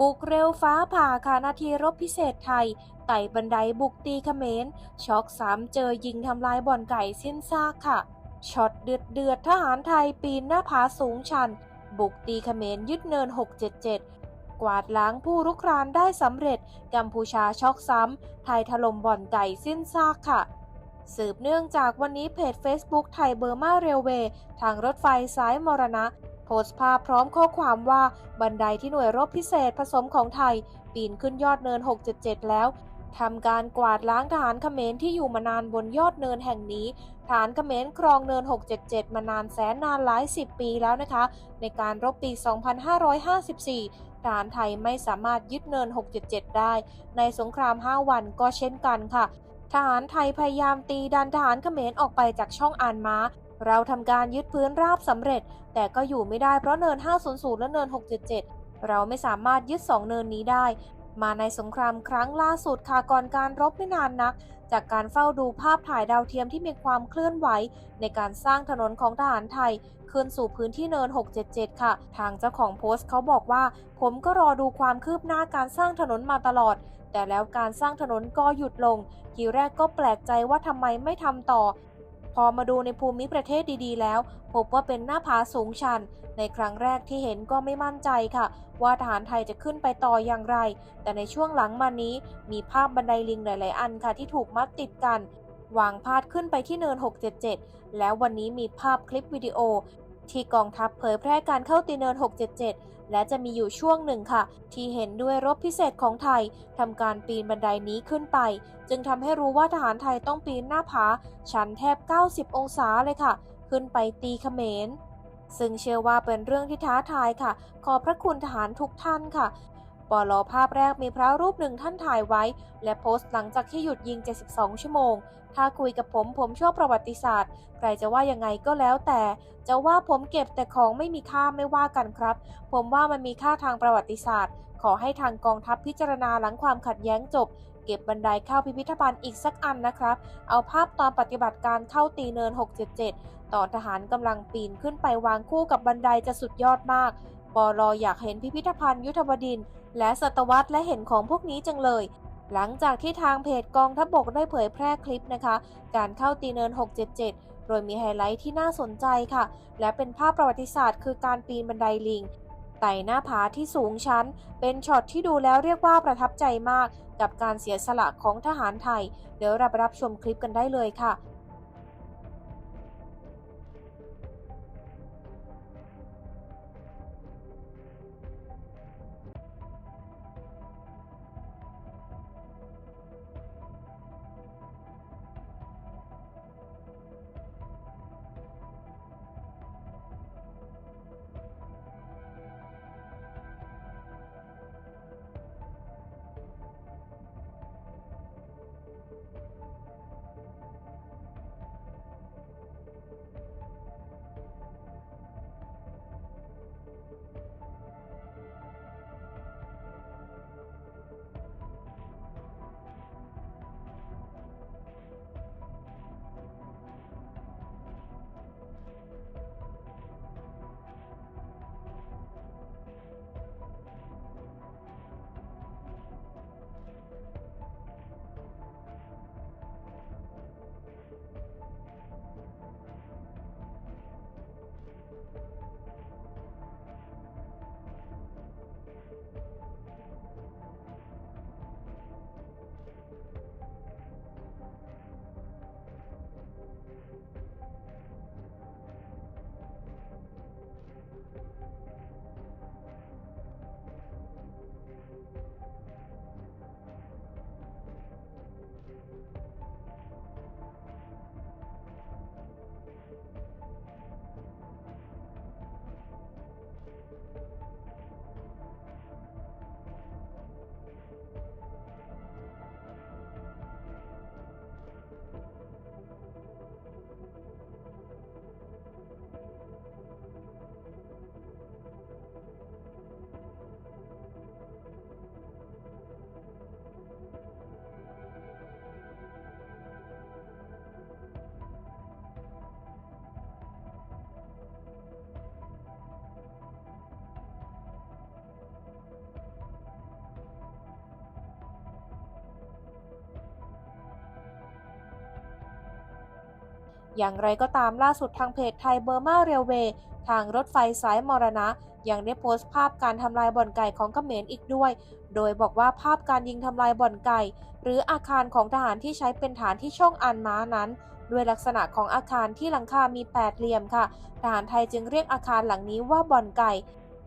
บุกเร็วฟ้าผ่าค่ะนาทีรบพิเศษไทย ไต่บันไดบุกตีเขมร ช็อกสามเจอยิงทำลายบ่อนไก่สิ้นซากค่ะ ช็อตเดือดเดือดทหารไทยปีนหน้าผาสูงชัน บุกตีเขมรยึดเนิน 677 กวาดล้างผู้รุกรานได้สำเร็จ กัมพูชาช็อกซ้ำ ไทยถล่มบ่อนไก่สิ้นซากค่ะสืบเนื่องจากวันนี้เพจ Facebook ไทยเบอร์มาเรลเวย์ทางรถไฟสายมรณะ สต์ภาพพร้อมข้อความว่าบันไดที่หน่วยรบพิเศษผสมของไทย ปีนขึ้นยอดเนิน 677 แล้วทำการกวาดล้างทหารเขมรที่อยู่มานานบนยอดเนินแห่งนี้ ฐานเขมรครองเนิน 677 มานานแสนนานหลายสิบปีแล้วนะคะ ในการรบปี 2554ทหารไทยไม่สามารถยึดเนิน 677 ได้ ในสงคราม 5 วันก็เช่นกันค่ะ ทหารไทยพยายามตีดันทหารเขมรออกไปจากช่องอานม้า เราทำการยึดพื้นราบสำเร็จ แต่ก็อยู่ไม่ได้เพราะเนิน 500 และเนิน 677 เราไม่สามารถยึด 2 เนินนี้ได้ มาในสงครามครั้งล่าสุดค่ะก่อนการรบไม่นานนัก จากการเฝ้าดูภาพถ่ายดาวเทียมที่มีความเคลื่อนไหว ในการสร้างถนนของทหารไทยขึ้นสู่พื้นที่เนิน 677 ค่ะ ทางเจ้าของโพสต์เขาบอกว่า ผมก็รอดูความคืบหน้าการสร้างถนนมาตลอด แต่แล้วการสร้างถนนก็หยุดลง ทีแรกก็แปลกใจว่าทำไมไม่ทำต่อ พอมาดูในภูมิประเทศดีๆ แล้ว พบว่าเป็นหน้าผาสูงชัน ในครั้งแรกที่เห็นก็ไม่มั่นใจค่ะ ว่าทหารไทยจะขึ้นไปต่ออย่างไร แต่ในช่วงหลังมานี้มีภาพบันไดลิงหลาย ๆ อันค่ะที่ถูกมัดติดกันวางพาดขึ้นไปที่เนิน 677 แล้ววันนี้มีภาพคลิปวิดีโอ ที่กองทัพเผยแพร่การเข้าตีเนิน 677 และจะมีอยู่ช่วงหนึ่งค่ะ ที่เห็นด้วยรบพิเศษของไทยทำการปีนบันไดนี้ขึ้นไป จึงทำให้รู้ว่าทหารไทยต้องปีนหน้าผา ชันแทบ 90 องศาเลยค่ะ ขึ้นไปตีเขมรซึ่งเชื่อว่าเป็นเรื่องที่ท้าทายค่ะ ขอพระคุณทหารทุกท่านค่ะ ปลอภาพแรกมีพระรูปหนึ่งท่านถ่ายไว้ และโพสต์หลังจากที่หยุดยิง 72 ชั่วโมง ถ้าคุยกับผมผมชอบประวัติศาสตร์ ใครจะว่ายังไงก็แล้วแต่ จะว่าผมเก็บแต่ของไม่มีค่าไม่ว่ากันครับ ผมว่ามันมีค่าทางประวัติศาสตร์ ขอให้ทางกองทัพพิจารณาหลังความขัดแย้งจบ เก็บบันไดเข้าพิพิธภัณฑ์อีกสักอันนะครับ เอาภาพตอนปฏิบัติการเข้าตีเนิน 677 ต่อทหารกำลังปีนขึ้นไปวางคู่กับบันไดจะสุดยอดมาก ปอลออยากเห็นพิพิธภัณฑ์ยุทธบดินทร์และศตวรรษและเห็นของพวกนี้จังเลย หลังจากที่ทางเพจกองทัพบกได้เผยแพร่คลิปนะคะ การเข้าตีเนิน 677 โดยมีไฮไลท์ที่น่าสนใจค่ะ และเป็นภาพประวัติศาสตร์ คือการปีนบันไดลิงไต่หน้าผาที่สูงชันเป็นช็อตที่ดูแล้วเรียกว่าประทับใจมาก กับการเสียสละของทหารไทย เดี๋ยวเราไปรับชมคลิปกันได้เลยค่ะ อย่างไรก็ตามล่าสุดทางเพจไทยเบอร์มาเรลเวย์ทางรถไฟสายมรณะ ยังได้โพสต์ภาพการทำลายบ่อนไก่ของเขมรอีกด้วย โดยบอกว่าภาพการยิงทำลายบ่อนไก่ หรืออาคารของทหารที่ใช้เป็นฐานที่ช่องอันม้านั้น ด้วยลักษณะของอาคารที่หลังคามีแปดเหลี่ยมค่ะ ทหารไทยจึงเรียกอาคารหลังนี้ว่าบ่อนไก่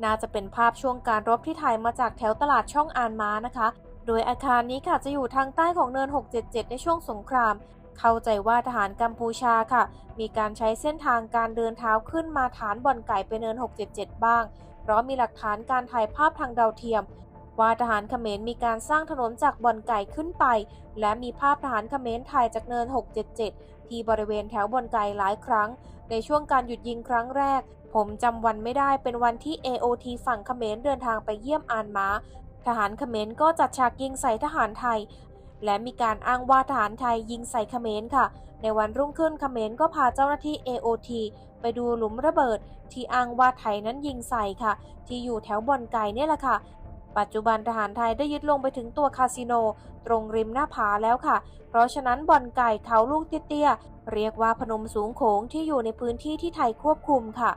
น่าจะเป็นภาพช่วงการรบที่ถ่ายมาจากแถวตลาดช่องอานม้านะคะ โดยอาคารนี้ค่ะจะอยู่ทางใต้ของเนิน 677 ในช่วงสงคราม เข้าใจว่าทหารกัมพูชาค่ะ มีการใช้เส้นทางการเดินเท้าขึ้นมาฐานบ่อนไก่ไปเนิน 677 บ้าง เพราะมีหลักฐานการถ่ายภาพทางดาวเทียม ว่าทหารเขมรมีการสร้างถนนจากบ่อนไก่ขึ้นไป และมีภาพทหารเขมรถ่ายจากเนิน 677 ที่บริเวณแถวบ่อนไก่หลายครั้ง ในช่วงการหยุดยิงครั้งแรก ผมจำวันไม่ได้เป็นวันที่ AOT ฝั่งเขมรเดินทางไปเยี่ยมอานมาทหารเขมรก็จัดฉากยิงใส่ทหารไทย และมีการอ้างว่าทหารไทยยิงใส่เขมรค่ะ ในวันรุ่งขึ้นเขมรก็พาเจ้าหน้าที่ AOT ไปดูหลุมระเบิด ที่อ้างว่าไทยนั้นยิงใส่ค่ะ ที่อยู่แถวบ่อนไก่เนี่ยแหละค่ะปัจจุบันทหารไทยได้ยึดลงไปถึงตัวคาสิโน ตรงริมหน้าผาแล้วค่ะ เพราะฉะนั้นบ่อนไก่เขาลูกเตี้ยๆเรียกว่าพนมสูงโขงที่อยู่ในพื้นที่ที่ไทยควบคุมค่ะ